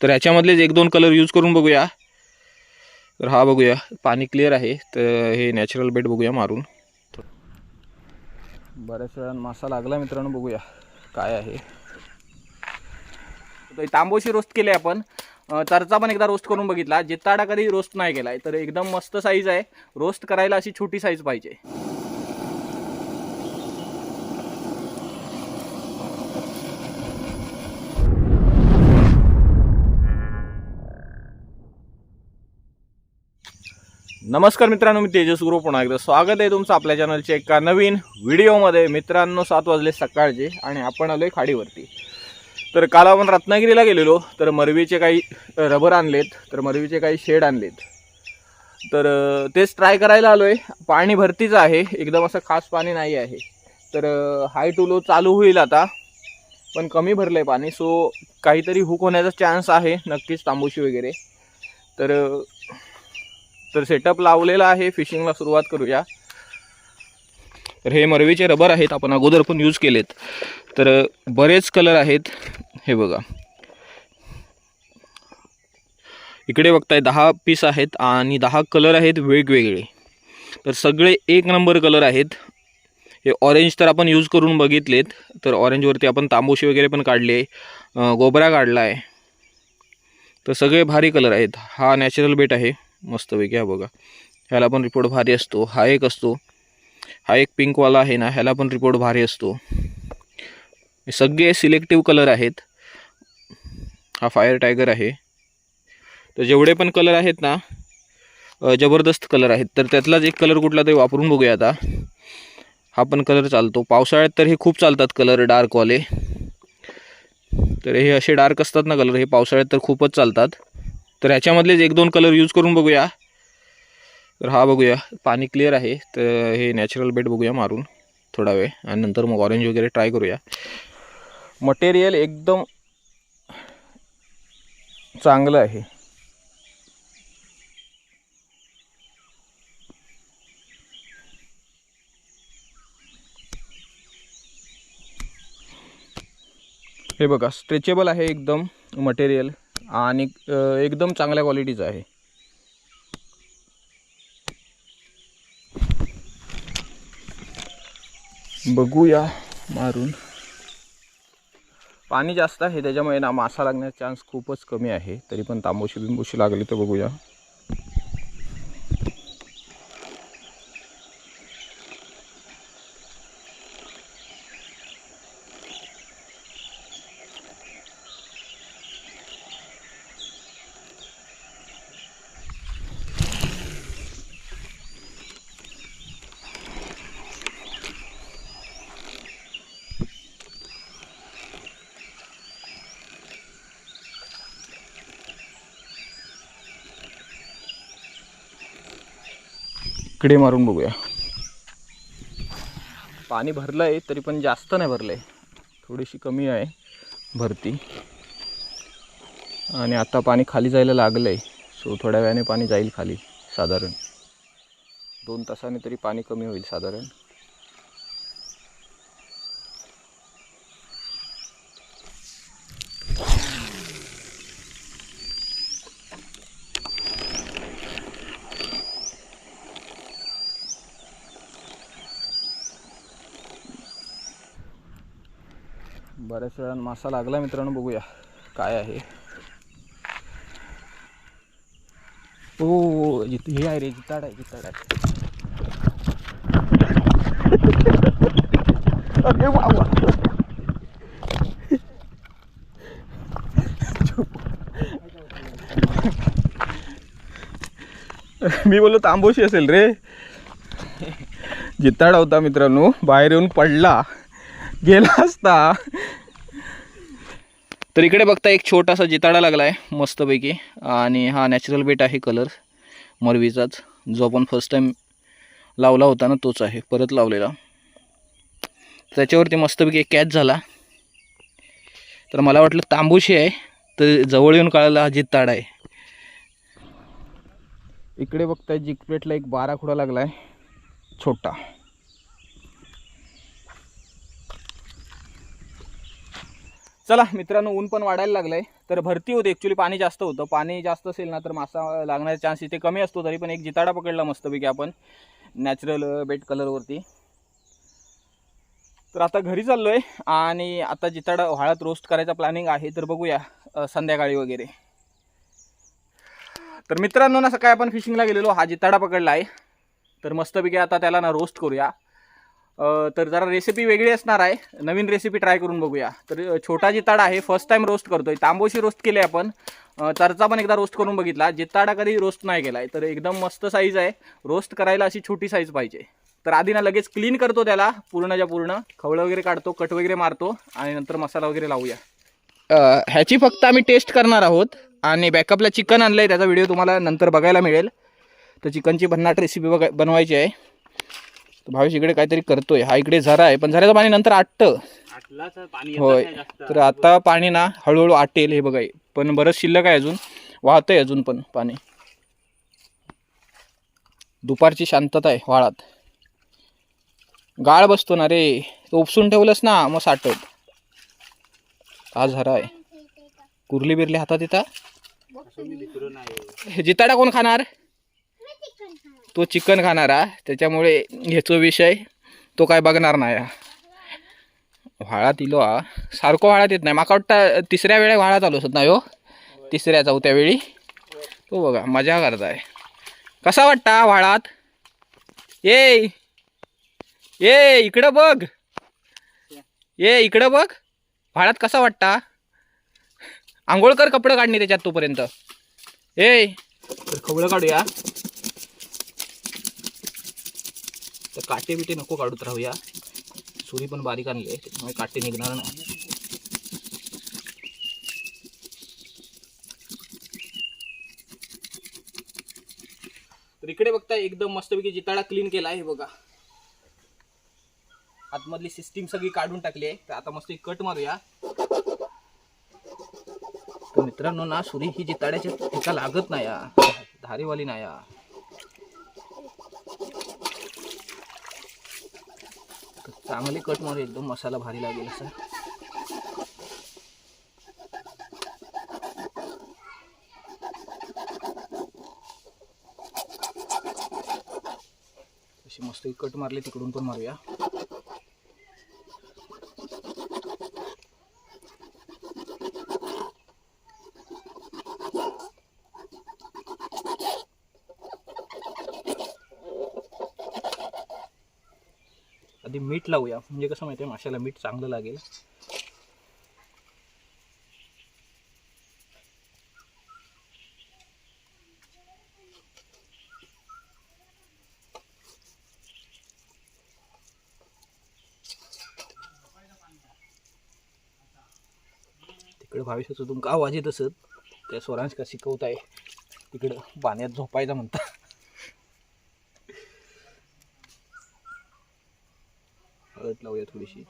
तर ह्याच्यामधलेच एक दोन कलर यूज करून बघूया. तर हा बघूया पाणी क्लिअर आहे. तर हे नॅचरल बेट बघूया मारून. बऱ्याच वेळा मासा लागला मित्रांनो बघूया काय आहे. तांबोशी रोस्ट केले आपण. तरचा पण एकदा रोस्ट करून बघितला. जित्ताडा कधी रोस्ट नाही केलाय तर एकदम मस्त साईज आहे. रोस्ट करायला अशी छोटी साईज पाहिजे. नमस्कार मित्रांनो मी तेजस गुरु. पुन्हा एकदा स्वागत आहे तुमचं आपल्या चॅनलच्या एका नवीन व्हिडिओमध्ये. मित्रांनो सात वाजले सकाळचे आणि आपण आलोय खाडीवरती. तर काल आपण रत्नागिरीला गेलेलो तर मरवीचे काही रबर आणलेत तर मरवीचे काही शेड आणलेत. तर तेच ट्राय करायला आलोय. पाणी भरतीचं आहे एकदम असं खास पाणी नाही आहे. तर हाय टू लो चालू होईल आता पण कमी भरलं आहे पाणी सो काहीतरी हुक होण्याचा चान्स आहे नक्कीच तांबूशी वगैरे. तर तर सेटअप लावलेला आहे. फिशिंगला सुरुवात करूया. तर हे मरवीचे रबर आहेत. आपण अगोदर पण यूज केलेत. तर बरेच कलर आहेत. हे बघा. इकडे बघताय दहा पीस आहेत आणि दहा कलर आहेत वेगवेगळे. तर सगळे एक नंबर कलर आहेत. हे ऑरेंज तर आपण यूज करून बघितलेत. तर ऑरेंजवरती आपण तांबोशी वगैरे पण काढले. गोबरा काढला आहे तर सगळे भारी कलर आहेत. हा नॅचरल बेट आहे. मस्तपैकी हा बघा. ह्याला पण रिपोर्ट भारी असतो. हा एक असतो. हा एक पिंकवाला आहे ना ह्याला पण रिपोर्ट भारी असतो. हे सगळे सिलेक्टिव्ह कलर आहेत. हा फायर टायगर आहे. तर जेवढे पण कलर आहेत ना जबरदस्त कलर आहेत. तर त्यातलाच एक कलर कुठला तरी वापरून बघूया आता. हा पण कलर चालतो. पावसाळ्यात तर हे खूप चालतात कलर डार्कवाले तर हे असे डार्क असतात ना कलर हे पावसाळ्यात तर खूपच चालतात. तर ह्याच्यामधलेच एक दोन कलर यूज करून बघूया. तर हा बघूया पाणी क्लिअर आहे. तर हे नॅचरल बेट बघूया मारून थोडा वेळ. आणि नंतर मग ऑरेंज वगैरे ट्राय करूया. मटेरियल एकदम चांगलं आहे. हे बघा स्ट्रेचेबल आहे एकदम मटेरियल आणि एकदम चांगल्या क्वालिटीचं आहे. बघूया मारून. पाणी जास्त आहे त्याच्यामुळे ना मासा लागण्याचा चान्स खूपच कमी आहे. तरी पण तांबोशी बिंबोशी लागली तर बघूया. इकडे मारून बघूया. पाणी भरलं आहे तरी पण जास्त नाही भरलं आहे थोडीशी कमी आहे भरती. आणि आता पाणी खाली जायला लागलं आहे सो थोड्या वेळाने पाणी जाईल खाली साधारण. दोन तासाने तरी पाणी कमी होईल साधारण. बऱ्याच वेळानं मासा लागला मित्रांनो बघूया काय आहे. ओ जित हे आहे रे जिताड आहे जिताड आहे. अरे वा. मी बोललो तांबोशी असेल रे. जिताडा होता मित्रांनो बाहेर येऊन पडला. गेला असता. तर इकडे बघता एक छोटासा जिताडा लागला आहे मस्तपैकी. आणि हा नॅचरल बेट आहे कलर मरवीचाच. जो आपण फर्स्ट टाईम लावला होता ना तोच आहे. परत लावलेला. त्याच्यावरती मस्तपैकी एक कॅच झाला. तर मला वाटलं तांबूशी आहे तर जवळ येऊन कळाला हा जिताडा आहे. इकडे बघताय जिकपेटला एक बारा खुडा लागला आहे छोटा. चला मित्रांनो ऊन पण वाढायला लागलंय. तर भरती होते. ॲक्च्युली पाणी जास्त होतं. पाणी जास्त असेल ना तर मासा लागण्याचा चान्स इथे कमी असतो तरी पण एक जिताडा पकडला मस्तपैकी आपण. नॅचरल बेट कलरवरती तर आता घरी चाललोय आणि आता जिताडा हळद रोस्ट करायचा प्लॅनिंग आहे. तर बघूया संध्याकाळी वगैरे. तर मित्रांनो ना सकाळी आपण फिशिंगला गेलेलो. हा जिताडा पकडला आहे. तर मस्तपैकी आता त्याला ना रोस्ट करूया. तर जरा रेसिपी वेगळी असणार आहे. नवीन रेसिपी ट्राय करून बघूया. तर छोटा जिताडा आहे फर्स्ट टाइम रोस्ट करतोय. तांबोशी रोस्ट केले आपण. तरचा चरचा पण एकदा रोस्ट करून बघितला. जिताडा कधी रोस्ट नाही केलाय तर एकदम मस्त साईज आहे. रोस्ट करायला अशी छोटी साईज पाहिजे. तर आधी ना लगेच क्लीन करतो त्याला पूर्णच्या पूर्ण. खवळं वगैरे काढतो कट वगैरे मारतो आणि नंतर मसाला वगैरे लावूया. ह्याची फक्त आम्ही टेस्ट करणार आहोत आणि बॅकअपला चिकन आणलं आहे त्याचा व्हिडिओ तुम्हाला नंतर बघायला मिळेल. तर चिकनची भन्नाट रेसिपी बघा बनवायची आहे. तर भावेश इकडे काहीतरी करतोय. हा इकडे झरा आहे पण झऱ्याचं पाणी नंतर आटतं. होय. तर आता पाणी ना हळूहळू आटेल हे बघा. पण बरंच शिल्लक आहे अजून. वाहतंय अजून पण पाणी. दुपारची शांतता आहे वाळात. गाळ बसतो ना रे. तो उपसून ठेवलंस ना मग साठत हा झरा आहे. कुर्ली बिरली हातात येता? जिताडा कोण खाणार? तो चिकन खाणार आहे त्याच्यामुळे ह्याचा विषय तो काय बघणार नाही. हा. व्हाळात इलो हा. सारखं व्हाळात येत नाही. माका वाटतं तिसऱ्या वेळा व्हाळात आलो असत ना हो तिसऱ्या चौथ्या वेळी. तो बघा मजा करताय कसा वाटता व्हाळात? ये ये इकडं बघ. ये इकडं बघ. व्हाळात कसा वाटता? आंघोळ कर कपडं काढणे त्याच्यात तोपर्यंत. ए तर खवळं काढूया. तर काटे बिटे नको काढूत राहूया. सुरी पण बारीक आणली आहे त्याच्यामुळे काटे निघणार नाही. तर इकडे बघता एकदम मस्तपैकी जिताडा क्लीन केला आहे बघा. आतमधली सिस्टीम सगळी काढून टाकली आहे. तर आता मस्त कट मारूया. तर मित्रांनो ना सुरी ही जिताड्याच्या एका लागत नाही या धारीवाली नाही या चांगली कट मारू एकदम मसाला भारी लागेल असा. अशी मस्त कट मारली तिकडून पण मारूया. आधी मीठ लावूया. म्हणजे कसं माहिती आहे माशाला मीठ चांगलं लागेल. तिकडे भाविष्याचं तुमका आवाज येत असत. त्या स्वरांश का शिकवताय? तिकडं पाण्यात झोपायचा म्हणतात लाइट लावूया थोडीशी.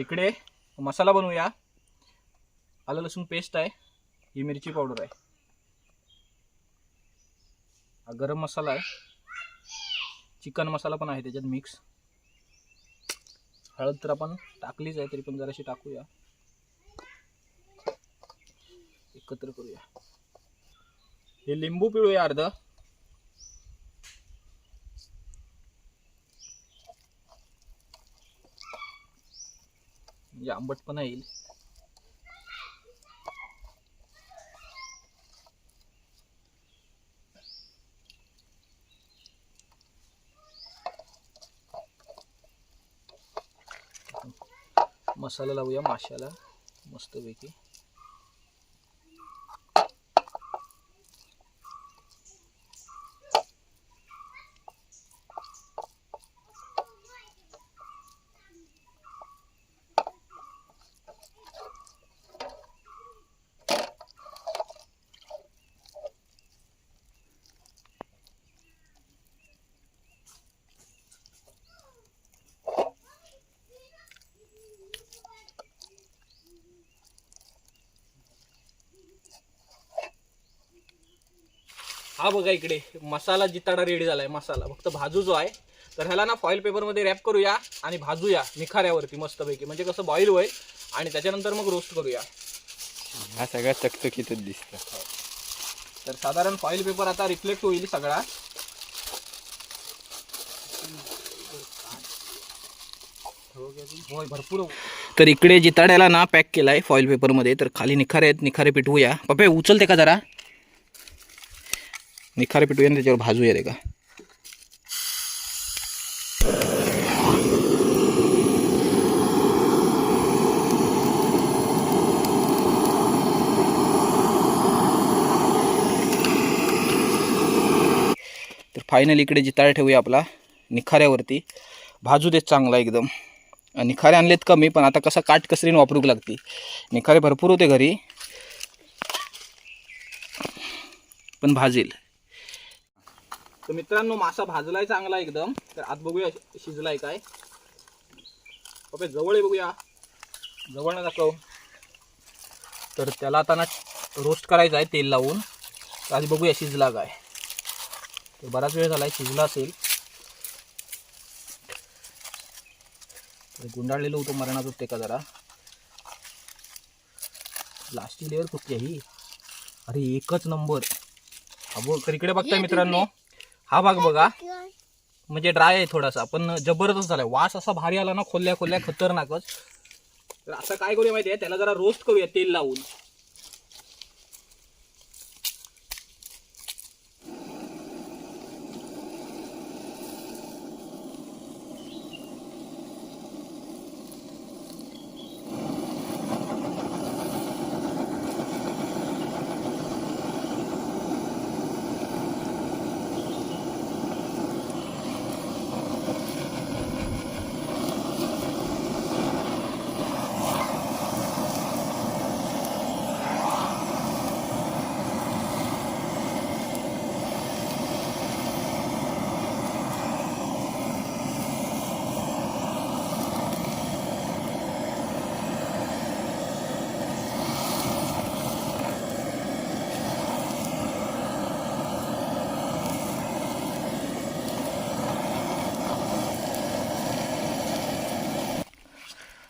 इकडे मसाला बनवूया. आलं लसूण पेस्ट आहे. ही मिरची पावडर आहे. हा गरम मसाला आहे. चिकन मसाला पण आहे त्याच्यात मिक्स हळद तर आपण टाकलीच आहे तरी पण जराशी टाकूया. एकत्र करूया. हे लिंबू पिळूया अर्ध. म्हणजे आंबटपणा येईल. मसाला लावूया माशाला मस्तपैकी. हा बघा इकडे मसाला जिताडा रेडी झालाय मसाला. फक्त भाजू जो आहे तर ह्याला ना फॉईल पेपरमध्ये रॅप करूया आणि भाजूया निखाऱ्यावरती मस्तपैकी. म्हणजे कसं बॉईल होईल आणि त्याच्यानंतर मग रोस्ट करूया. हा सगळा चकचकीतच दिसतं तर साधारण फॉईल पेपर आता रिफ्लेक्ट होईल सगळा. भरपूर तर इकडे जिताड्याला ना पॅक केला आहे फॉईल पेपरमध्ये तर खाली निखारे आहेत निखारे पिटवूया. पप्पे उचलते का जरा? निखारे पिटूया आणि त्याच्यावर भाजूया रे का? तर फायनल इकडे जिताळा ठेवूया आपला निखाऱ्यावरती. भाजू देत चांगला एकदम. निखारे आणलेत कमी पण आता कसा काट वापरूक लागते. निखारे भरपूर होते घरी. पण भाजेल. तर मित्रांनो मासा भाजलाय चांगला एकदम. तर आत बघूया शिजलाय काय. पप्पे जवळ आहे बघूया. जवळ ना दाखव तर त्याला आता ना रोस्ट करायचा आहे तेल लावून. तर आधी बघूया शिजला काय. तर बराच वेळ झालाय शिजला असेल. तर गुंडाळलेलं होतं मरणात होते का जरा. लास्टची लेअर कुठली आहे ही? अरे एकच नंबर बघ तर इकडे बघताय मित्रांनो. हा भाग बघा. म्हणजे ड्राय आहे थोडासा पण जबरदस्त झालाय. वास असा भारी आला ना खोल्या खोल्या खतरनाकच. तर असं काय करूया माहिती आहे त्याला जरा रोस्ट करूया तेल लावून.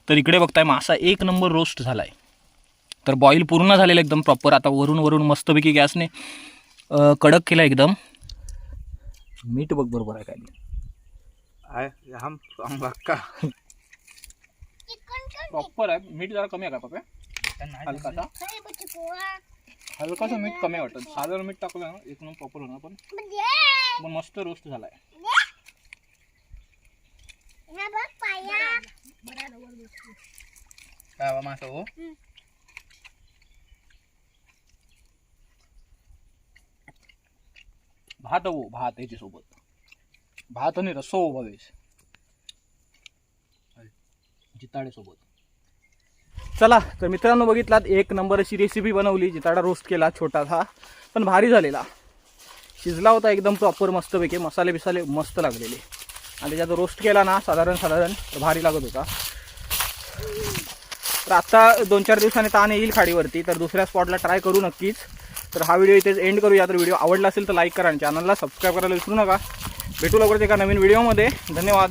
तर इकडे बघताय मासा एक नंबर रोस्ट झालाय. तर बॉईल पूर्ण झालेलं एकदम प्रॉपर आता वरून वरून मस्तपैकी गॅसने कडक केला एकदम. मीठ बघ बरोबर आहे काय हम हम बक्का प्रॉपर आहे. मीठ जरा कमी आहे का पप्पे? हलकासा. हलकासा मीठ कमी वाटत. साधारण मीठ टाकलं ना एक नंबर प्रॉपर होणार पण पण मस्त रोस्ट झालाय. काय मासा हो. भात हो भात याच्यासोबत. भात आणि रस्सो हो भवेश. जिताड्यासोबत. चला तर मित्रांनो बघितलात एक नंबर अशी रेसिपी बनवली. जिताडा रोस्ट केला छोटासा पण भारी झालेला. शिजला होता एकदम प्रॉपर मस्तपैकी. मसाले बिसाले मस्त लागलेले. आणि त्याच्यात रोस्ट केला ना साधारण साधारण भारी लागत होता. तर आत्ता दोन चार दिवसाने ताण येईल खाडीवरती तर दुसऱ्या स्पॉटला ट्राय करू नक्कीच. तर हा व्हिडिओ इथेच एंड करूया. तर व्हिडिओ आवडला असेल तर लाईक करा आणि चॅनलला सबस्क्राईब करायला विसरू नका. भेटू लवकरच एका नवीन व्हिडिओमध्ये धन्यवाद.